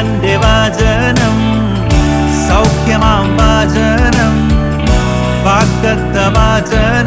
ജീവന്റെ വാചനം സൗഖ്യമാം വാചനം വാഗ്ദത്ത വാചനം.